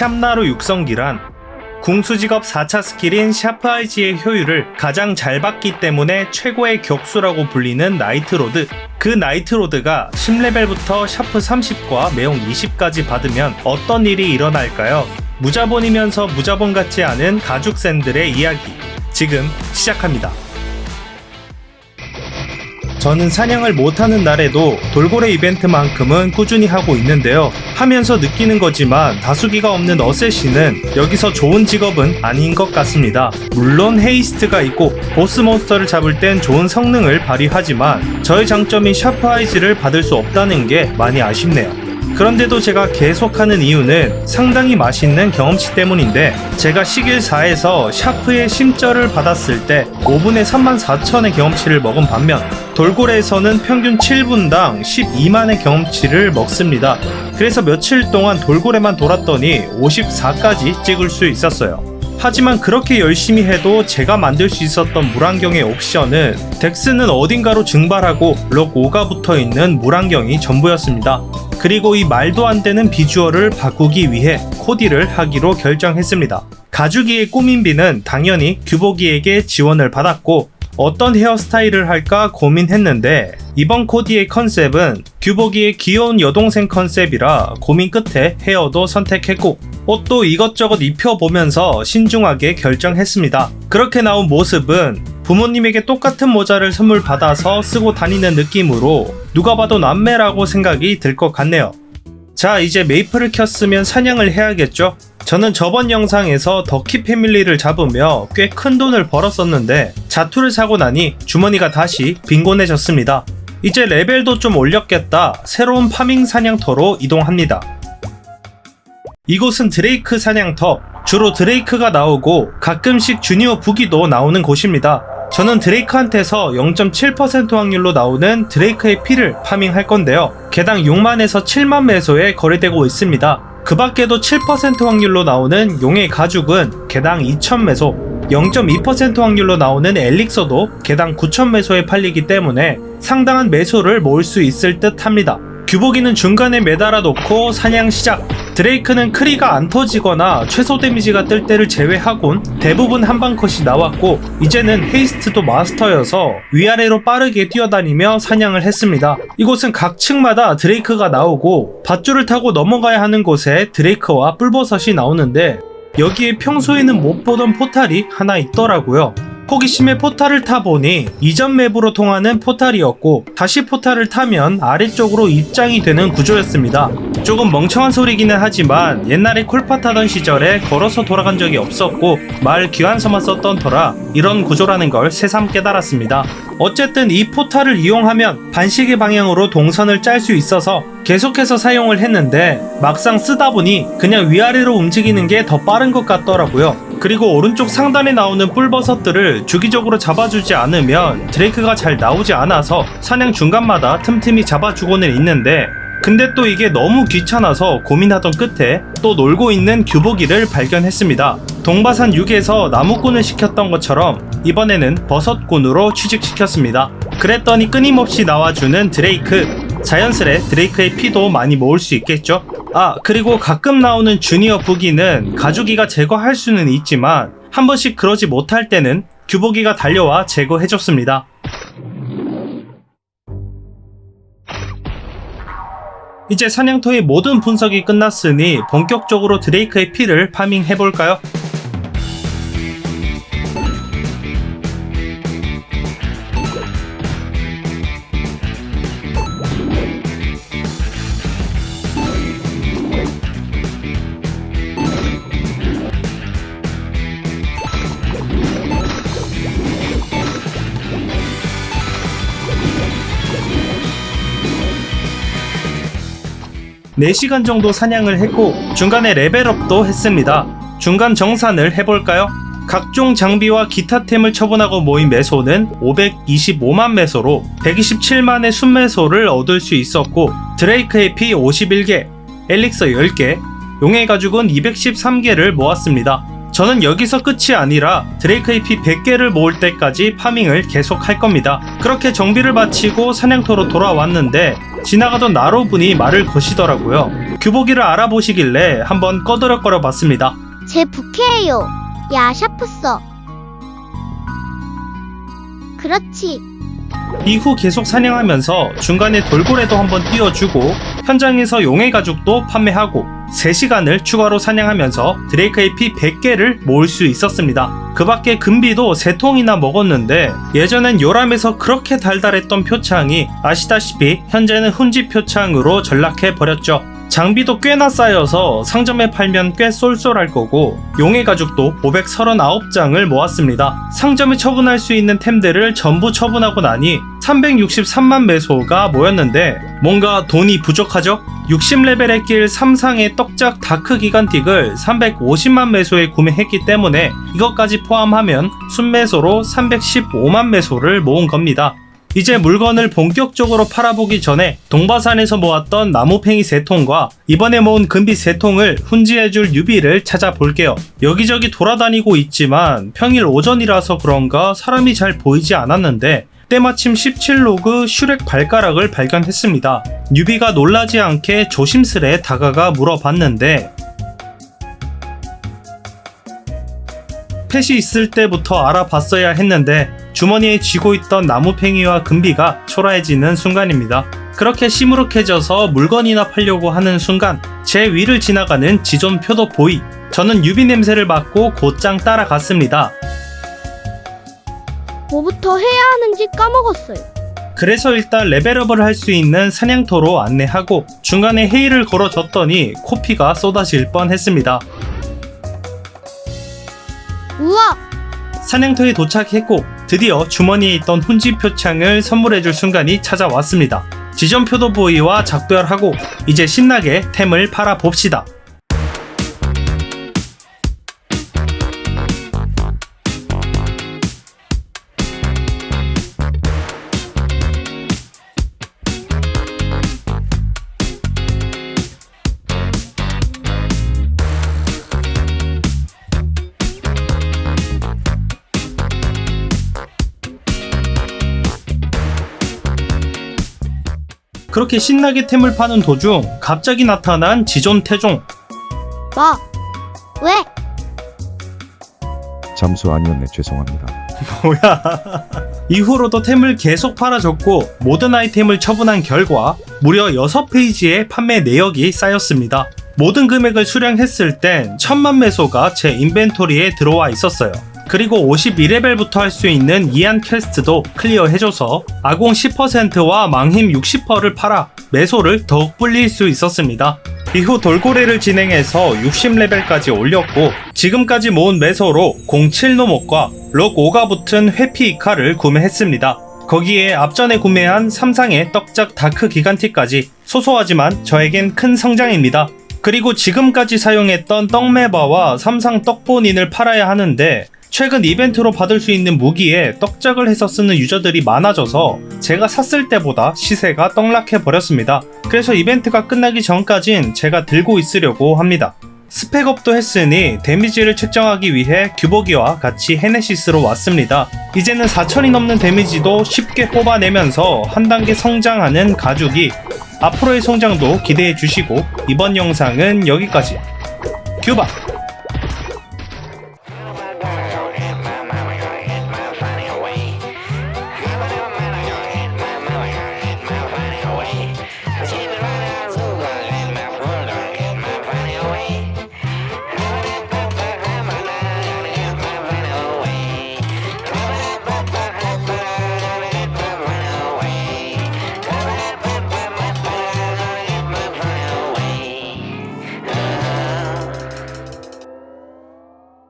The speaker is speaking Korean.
샵나루 육성기란 궁수직업 4차 스킬인 샤프 IG의 효율을 가장 잘 받기 때문에 최고의 격수라고 불리는 나이트로드. 그 나이트로드가 10레벨부터 샤프 30과 매용 20까지 받으면 어떤 일이 일어날까요? 무자본이면서 무자본 같지 않은 가죽 샌들의 이야기. 지금 시작합니다. 저는 사냥을 못하는 날에도 돌고래 이벤트만큼은 꾸준히 하고 있는데요. 하면서 느끼는 거지만 다수기가 없는 어쌔신은 여기서 좋은 직업은 아닌 것 같습니다. 물론 헤이스트가 있고 보스 몬스터를 잡을 땐 좋은 성능을 발휘하지만 저의 장점인 샤프 아이즈를 받을 수 없다는 게 많이 아쉽네요. 그런데도 제가 계속하는 이유는 상당히 맛있는 경험치 때문인데 제가 시길 4에서 샤프의 심절을 받았을 때 5분에 34,000의 경험치를 먹은 반면 돌고래에서는 평균 7분당 12만의 경험치를 먹습니다. 그래서 며칠 동안 돌고래만 돌았더니 54까지 찍을 수 있었어요. 하지만 그렇게 열심히 해도 제가 만들 수 있었던 물안경의 옵션은 덱스는 어딘가로 증발하고 럭 5가 붙어 있는 물안경이 전부였습니다. 그리고 이 말도 안 되는 비주얼을 바꾸기 위해 코디를 하기로 결정했습니다. 가죽이의 꾸민비는 당연히 규보기에게 지원을 받았고 어떤 헤어스타일을 할까 고민했는데 이번 코디의 컨셉은 규보기의 귀여운 여동생 컨셉이라 고민 끝에 헤어도 선택했고 옷도 이것저것 입혀보면서 신중하게 결정했습니다. 그렇게 나온 모습은 부모님에게 똑같은 모자를 선물 받아서 쓰고 다니는 느낌으로 누가 봐도 남매라고 생각이 들 것 같네요. 자, 이제 메이플을 켰으면 사냥을 해야겠죠? 저는 저번 영상에서 더키 패밀리를 잡으며 꽤 큰 돈을 벌었었는데 자투를 사고 나니 주머니가 다시 빈곤해졌습니다. 이제 레벨도 좀 올렸겠다. 새로운 파밍 사냥터로 이동합니다. 이곳은 드레이크 사냥터. 주로 드레이크가 나오고 가끔씩 주니어 부기도 나오는 곳입니다. 저는 드레이크한테서 0.7% 확률로 나오는 드레이크의 피를 파밍할 건데요. 개당 6만에서 7만 매소에 거래되고 있습니다. 그 밖에도 7% 확률로 나오는 용의 가죽은 개당 2천 매소, 0.2% 확률로 나오는 엘릭서도 개당 9천 매소에 팔리기 때문에 상당한 매소를 모을 수 있을 듯 합니다. 규보기는 중간에 매달아 놓고 사냥 시작. 드레이크는 크리가 안 터지거나 최소 데미지가 뜰 때를 제외하곤 대부분 한방 컷이 나왔고 이제는 헤이스트도 마스터여서 위아래로 빠르게 뛰어다니며 사냥을 했습니다. 이곳은 각 층마다 드레이크가 나오고 밧줄을 타고 넘어가야 하는 곳에 드레이크와 뿔버섯이 나오는데 여기에 평소에는 못 보던 포탈이 하나 있더라고요. 호기심에 포탈을 타보니 이전 맵으로 통하는 포탈이었고 다시 포탈을 타면 아래쪽으로 입장이 되는 구조였습니다. 조금 멍청한 소리기는 하지만 옛날에 콜파 타던 시절에 걸어서 돌아간 적이 없었고 말 귀환서만 썼던 터라 이런 구조라는 걸 새삼 깨달았습니다. 어쨌든 이 포탈을 이용하면 반시계 방향으로 동선을 짤 수 있어서 계속해서 사용을 했는데 막상 쓰다 보니 그냥 위아래로 움직이는 게 더 빠른 것 같더라고요. 그리고 오른쪽 상단에 나오는 뿔버섯들을 주기적으로 잡아주지 않으면 드레이크가 잘 나오지 않아서 사냥 중간마다 틈틈이 잡아주고는 있는데 근데 또 이게 너무 귀찮아서 고민하던 끝에 또 놀고 있는 규보기를 발견했습니다. 동바산 6에서 나무꾼을 시켰던 것처럼 이번에는 버섯꾼으로 취직시켰습니다. 그랬더니 끊임없이 나와주는 드레이크. 자연스레 드레이크의 피도 많이 모을 수 있겠죠? 아, 그리고 가끔 나오는 주니어 부기는 가죽이가 제거할 수는 있지만 한 번씩 그러지 못할 때는 규보기가 달려와 제거해줬습니다. 이제 사냥터의 모든 분석이 끝났으니 본격적으로 드레이크의 피를 파밍해볼까요? 네시간 정도 사냥을 했고 중간에 레벨업도 했습니다. 중간 정산을 해볼까요? 각종 장비와 기타템을 처분하고 모인 매소는 525만 매소로 127만의 순매소를 얻을 수 있었고 드레이크의 피 51개, 엘릭서 10개, 용의 가죽은 213개를 모았습니다. 저는 여기서 끝이 아니라 드레이크의 피 100개를 모을 때까지 파밍을 계속 할 겁니다. 그렇게 정비를 마치고 사냥터로 돌아왔는데 지나가던 나로분이 말을 거시더라고요. 규보기를 알아보시길래 한번 꺼드럭거려 봤습니다. 제 부캐예요. 야, 샤프써. 그렇지. 이후 계속 사냥하면서 중간에 돌고래도 한번 띄워주고 현장에서 용의 가죽도 판매하고 3시간을 추가로 사냥하면서 드레이크의 피 100개를 모을 수 있었습니다. 그 밖에 금비도 3통이나 먹었는데 예전엔 요람에서 그렇게 달달했던 표창이 아시다시피 현재는 훈지 표창으로 전락해 버렸죠. 장비도 꽤나 쌓여서 상점에 팔면 꽤 쏠쏠할 거고 용의 가죽도 539장을 모았습니다. 상점에 처분할 수 있는 템들을 전부 처분하고 나니 363만 매소가 모였는데 뭔가 돈이 부족하죠? 60레벨의 길 3상의 떡작 다크 기간틱을 350만 매소에 구매했기 때문에 이것까지 포함하면 순매소로 315만 매소를 모은 겁니다. 이제 물건을 본격적으로 팔아보기 전에 동바산에서 모았던 나무팽이 3통과 이번에 모은 금비 3통을 훈지해줄 유비를 찾아볼게요. 여기저기 돌아다니고 있지만 평일 오전이라서 그런가 사람이 잘 보이지 않았는데 때마침 17로그 슈렉 발가락을 발견했습니다. 유비가 놀라지 않게 조심스레 다가가 물어봤는데 펫이 있을 때부터 알아봤어야 했는데 주머니에 쥐고 있던 나무팽이와 금비가 초라해지는 순간입니다. 그렇게 시무룩해져서 물건이나 팔려고 하는 순간 제 위를 지나가는 지존 표도 보이 저는 유비 냄새를 맡고 곧장 따라갔습니다. 뭐부터 해야 하는지 까먹었어요. 그래서 일단 레벨업을 할 수 있는 사냥터로 안내하고 중간에 회의를 걸어줬더니 코피가 쏟아질 뻔했습니다. 우와! 사냥터에 도착했고 드디어 주머니에 있던 훈지 표창을 선물해줄 순간이 찾아왔습니다. 지점표도 보이와 작별하고 이제 신나게 템을 팔아봅시다. 그렇게 신나게 템을 파는 도중 갑자기 나타난 지존 태종 뭐? 왜? 잠수 아니었네 죄송합니다. 뭐야 이후로도 템을 계속 팔아줬고 모든 아이템을 처분한 결과 무려 6페이지의 판매 내역이 쌓였습니다 모든 금액을 수령했을 땐 천만 매소가 제 인벤토리에 들어와 있었어요 그리고 52레벨부터 할 수 있는 이안 퀘스트도 클리어해줘서 아공 10%와 망힘 60%를 팔아 매소를 더욱 불릴 수 있었습니다. 이후 돌고래를 진행해서 60레벨까지 올렸고 지금까지 모은 매소로 07노목과 럭 5가 붙은 회피 이카를 구매했습니다. 거기에 앞전에 구매한 3상의 떡작 다크 기간티까지 소소하지만 저에겐 큰 성장입니다. 그리고 지금까지 사용했던 떡메바와 삼상 떡본인을 팔아야 하는데 최근 이벤트로 받을 수 있는 무기에 떡작을 해서 쓰는 유저들이 많아져서 제가 샀을 때보다 시세가 떡락해 버렸습니다. 그래서 이벤트가 끝나기 전까진 제가 들고 있으려고 합니다. 스펙업도 했으니 데미지를 측정하기 위해 규보기와 같이 헤네시스로 왔습니다. 이제는 4000이 넘는 데미지도 쉽게 뽑아내면서 한 단계 성장하는 가죽이 앞으로의 성장도 기대해 주시고 이번 영상은 여기까지. 규바